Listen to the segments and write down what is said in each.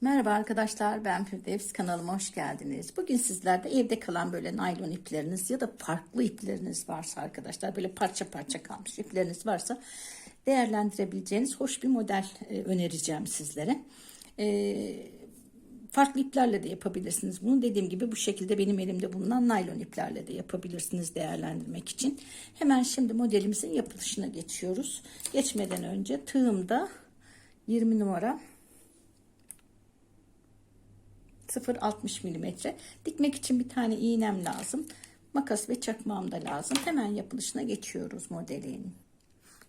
Merhaba arkadaşlar ben Firdevs kanalıma hoş geldiniz. Bugün sizlerde evde kalan böyle naylon ipleriniz ya da farklı ipleriniz varsa arkadaşlar böyle parça parça kalmış ipleriniz varsa değerlendirebileceğiniz hoş bir model e, önereceğim sizlere. E, farklı iplerle de yapabilirsiniz bunu. Dediğim gibi bu şekilde benim elimde bulunan naylon iplerle de yapabilirsiniz değerlendirmek için. Hemen şimdi modelimizin yapılışına geçiyoruz. Geçmeden önce tığımda 20 numara 0.60 milimetre. Dikmek için bir tane iğnem lazım. Makas ve çakmağım da lazım. Hemen yapılışına geçiyoruz modelin.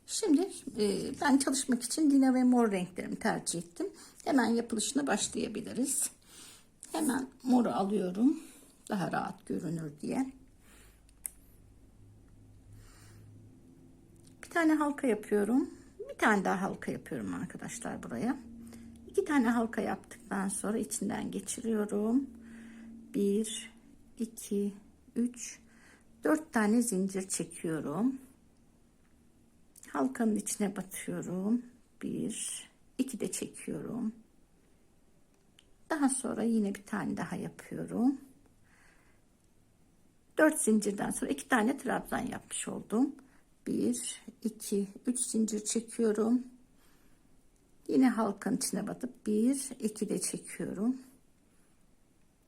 Şimdi e, ben çalışmak için lila ve mor renklerimi tercih ettim. Hemen yapılışına başlayabiliriz. Hemen moru alıyorum. Daha rahat görünür diye. Bir tane halka yapıyorum. Bir tane daha halka yapıyorum arkadaşlar buraya. İki tane halka yaptıktan sonra içinden geçiriyorum. Bir, iki, üç, dört tane zincir çekiyorum. Halkanın içine batıyorum. Bir, iki de çekiyorum. Daha sonra yine bir tane daha yapıyorum. Dört zincirden sonra iki tane trabzan yapmış oldum. Bir, iki, üç zincir çekiyorum. Yine halkanın içine batıp bir, iki de çekiyorum.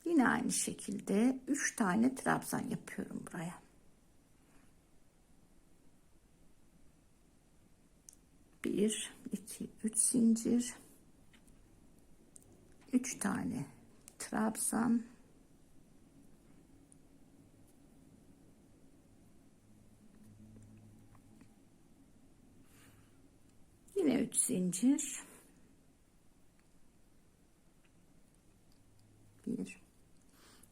Yine aynı şekilde üç tane trabzan yapıyorum buraya. Bir, iki, üç zincir. Üç tane trabzan. Yine üç zincir. Bir,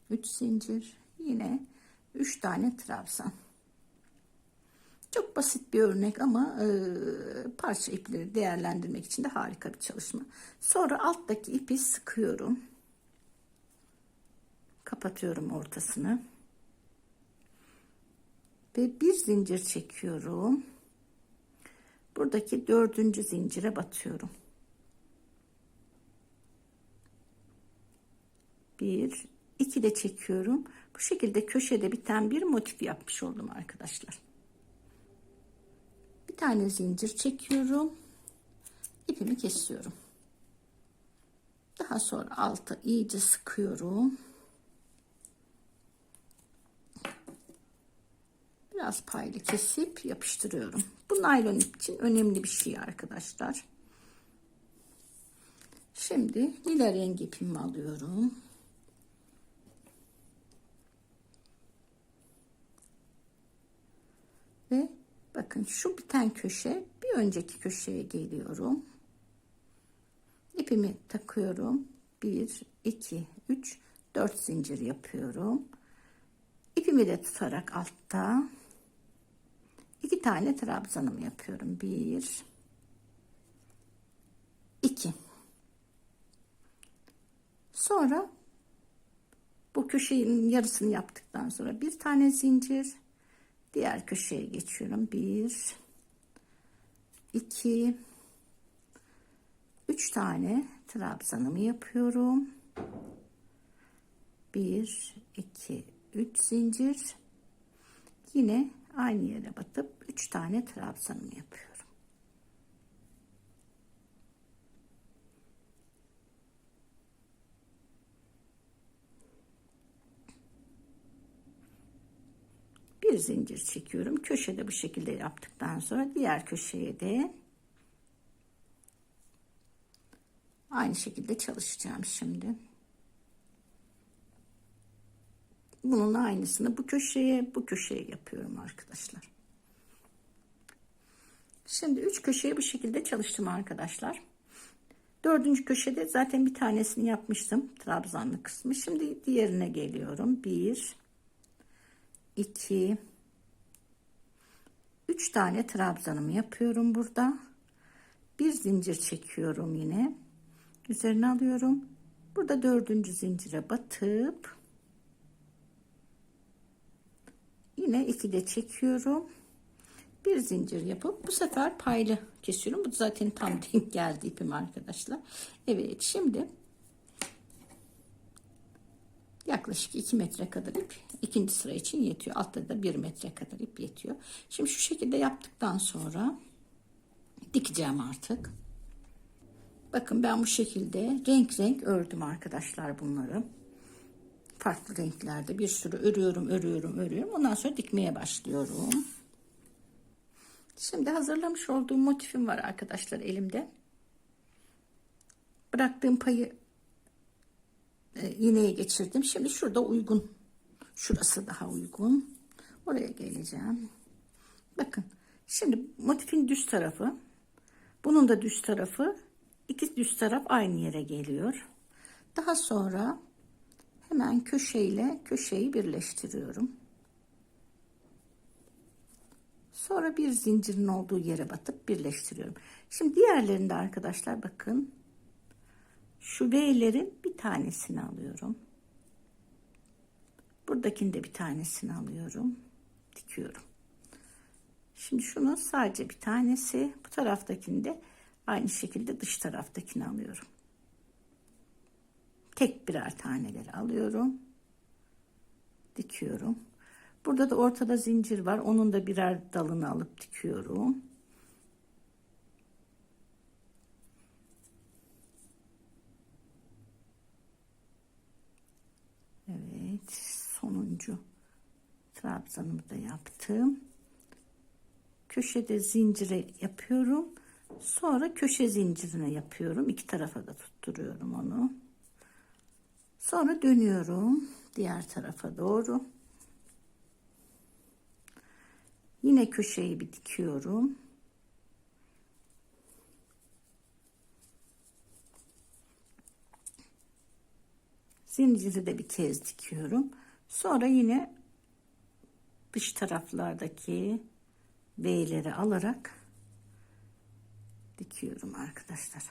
üç zincir. Yine üç tane trabzan. Çok basit bir örnek ama e, parça ipleri değerlendirmek için de harika bir çalışma. Sonra alttaki ipi sıkıyorum. Kapatıyorum ortasını. Ve bir zincir çekiyorum. Buradaki dördüncü zincire batıyorum. Bir, iki de çekiyorum. Bu şekilde köşede biten bir motif yapmış oldum arkadaşlar. Bir tane zincir çekiyorum. İpimi kesiyorum. Daha sonra altı iyice sıkıyorum. Biraz paylı kesip yapıştırıyorum. Bu naylon ip için önemli bir şey arkadaşlar. Şimdi lila rengi ipimi alıyorum. Ve bakın şu biten köşe bir önceki köşeye geliyorum. İpimi takıyorum. 1, 2, 3, 4 zincir yapıyorum. İpimi de tutarak altta iki tane trabzanımı yapıyorum. 1, 2. Sonra bu köşenin yarısını yaptıktan sonra bir tane zincir Diğer köşeye geçiyorum. Bir, iki, üç tane trabzanımı yapıyorum. Bir, iki, üç zincir. Yine aynı yere batıp üç tane trabzanımı yapıyorum. Bir zincir çekiyorum. Köşede bu şekilde yaptıktan sonra diğer köşeye de aynı şekilde çalışacağım şimdi. Bunun aynısını bu köşeye, bu köşeye yapıyorum arkadaşlar. Şimdi üç köşeye bu şekilde çalıştım arkadaşlar. Dördüncü köşede zaten bir tanesini yapmıştım. Trabzanlı kısmı. Şimdi diğerine geliyorum. Bir, 2 3 tane trabzanımı yapıyorum burada. Bir zincir çekiyorum yine. Üzerine alıyorum. Burada dördüncü zincire batıp yine iki de çekiyorum. Bir zincir yapıp bu sefer paylı kesiyorum. Bu zaten tam denk geldi ipim arkadaşlar. Evet şimdi Yaklaşık 2 metre kadar ip ikinci sıra için yetiyor. Altta da 1 metre kadar ip yetiyor. Şimdi şu şekilde yaptıktan sonra dikeceğim artık. Bakın ben bu şekilde renk renk ördüm arkadaşlar bunları. Farklı renklerde bir sürü örüyorum, örüyorum, örüyorum. Ondan sonra dikmeye başlıyorum. Şimdi hazırlamış olduğum motifim var arkadaşlar elimde. Bıraktığım payı e, iğneye geçirdim. Şimdi şurada uygun. Şurası daha uygun. Oraya geleceğim. Bakın. Şimdi motifin düz tarafı. Bunun da düz tarafı. iki düz taraf aynı yere geliyor. Daha sonra hemen köşeyle köşeyi birleştiriyorum. Sonra bir zincirin olduğu yere batıp birleştiriyorum. Şimdi diğerlerinde arkadaşlar bakın şu V'lerin bir tanesini alıyorum. Buradakinde bir tanesini alıyorum. Dikiyorum. Şimdi şunu sadece bir tanesi bu taraftakinde aynı şekilde dış taraftakini alıyorum. Tek birer taneleri alıyorum. Dikiyorum. Burada da ortada zincir var. Onun da birer dalını alıp dikiyorum. Evet, sonuncu trabzanımı da yaptım. Köşede zincire yapıyorum. Sonra köşe zincirine yapıyorum. İki tarafa da tutturuyorum onu. Sonra dönüyorum diğer tarafa doğru. Yine köşeyi bir dikiyorum. Zinciri de bir kez dikiyorum. Sonra yine dış taraflardaki V'leri alarak dikiyorum arkadaşlar.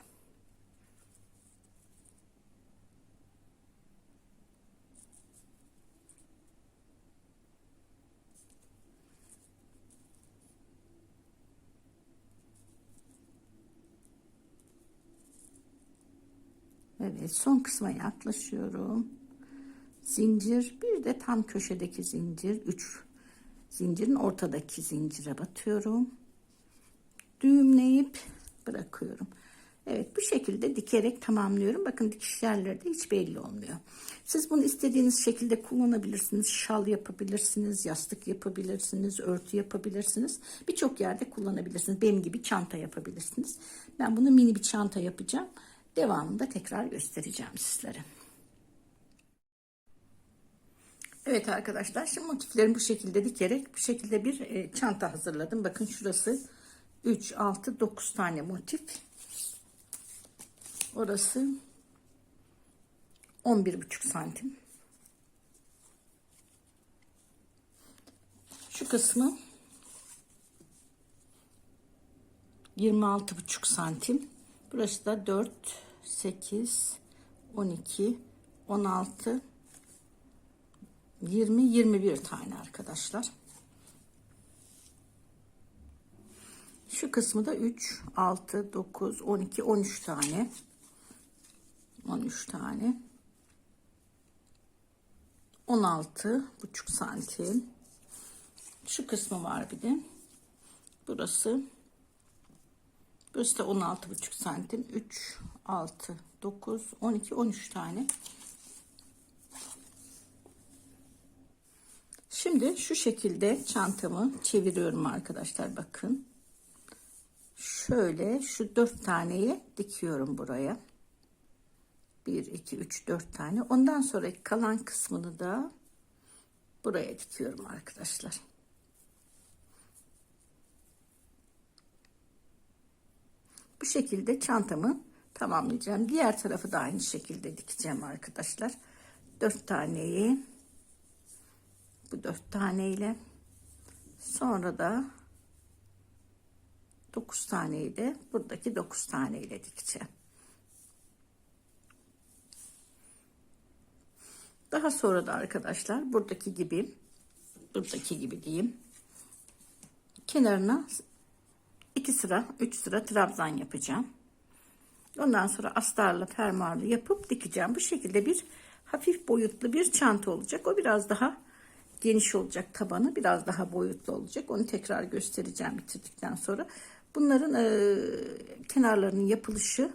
Evet son kısma yaklaşıyorum. Zincir bir de tam köşedeki zincir 3 zincirin ortadaki zincire batıyorum. Düğümleyip bırakıyorum. Evet bu şekilde dikerek tamamlıyorum. Bakın dikiş yerleri de hiç belli olmuyor. Siz bunu istediğiniz şekilde kullanabilirsiniz. Şal yapabilirsiniz, yastık yapabilirsiniz, örtü yapabilirsiniz. Birçok yerde kullanabilirsiniz. Benim gibi çanta yapabilirsiniz. Ben bunu mini bir çanta yapacağım. Devamında tekrar göstereceğim sizlere. Evet arkadaşlar şimdi motiflerimi bu şekilde dikerek bu şekilde bir e, çanta hazırladım. Bakın şurası 3, 6, 9 tane motif. Orası 11,5 santim. Şu kısmı 26,5 santim. Burası da 4, 8, 12, 16, 20, 21 tane arkadaşlar. Şu kısmı da 3, 6, 9, 12, 13 tane. 13 tane. 16 buçuk santim. Şu kısmı var bir de. Burası. Burası da 16 buçuk santim. 3, 6, 9, 12, 13 tane. Şimdi şu şekilde çantamı çeviriyorum arkadaşlar bakın. Şöyle şu dört taneyi dikiyorum buraya. 1, 2, 3, 4 tane. Ondan sonra kalan kısmını da buraya dikiyorum arkadaşlar. Bu şekilde çantamı tamamlayacağım. Diğer tarafı da aynı şekilde dikeceğim arkadaşlar. 4 taneyi bu 4 taneyle sonra da 9 taneyi buradaki 9 taneyle dikeceğim. Daha sonra da arkadaşlar buradaki gibi buradaki gibi diyeyim. Kenarına iki sıra, üç sıra trabzan yapacağım. Ondan sonra astarlı, fermuarlı yapıp dikeceğim. Bu şekilde bir hafif boyutlu bir çanta olacak. O biraz daha geniş olacak tabanı. Biraz daha boyutlu olacak. Onu tekrar göstereceğim bitirdikten sonra. Bunların e, kenarlarının yapılışı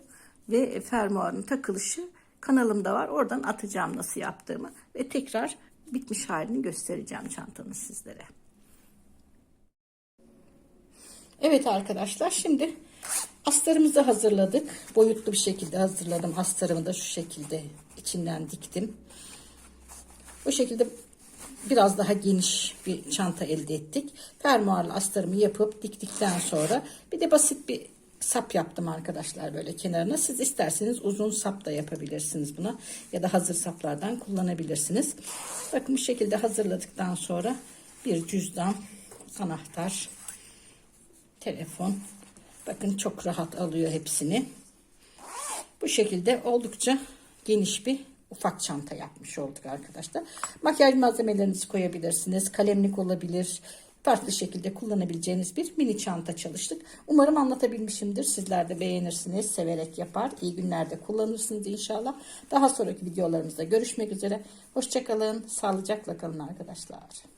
ve fermuarın takılışı kanalımda var. Oradan atacağım nasıl yaptığımı ve tekrar bitmiş halini göstereceğim çantanın sizlere. Evet arkadaşlar şimdi astarımızı hazırladık. Boyutlu bir şekilde hazırladım. Astarımı da şu şekilde içinden diktim. Bu şekilde biraz daha geniş bir çanta elde ettik. Fermuarlı astarımı yapıp diktikten sonra bir de basit bir sap yaptım arkadaşlar böyle kenarına. Siz isterseniz uzun sap da yapabilirsiniz buna ya da hazır saplardan kullanabilirsiniz. Bakın bu şekilde hazırladıktan sonra bir cüzdan, anahtar, telefon. Bakın çok rahat alıyor hepsini. Bu şekilde oldukça geniş bir ufak çanta yapmış olduk arkadaşlar. Makyaj malzemelerinizi koyabilirsiniz. Kalemlik olabilir. Farklı şekilde kullanabileceğiniz bir mini çanta çalıştık. Umarım anlatabilmişimdir. Sizler de beğenirsiniz. Severek yapar. İyi günlerde kullanırsınız inşallah. Daha sonraki videolarımızda görüşmek üzere. Hoşçakalın. Sağlıcakla kalın arkadaşlar.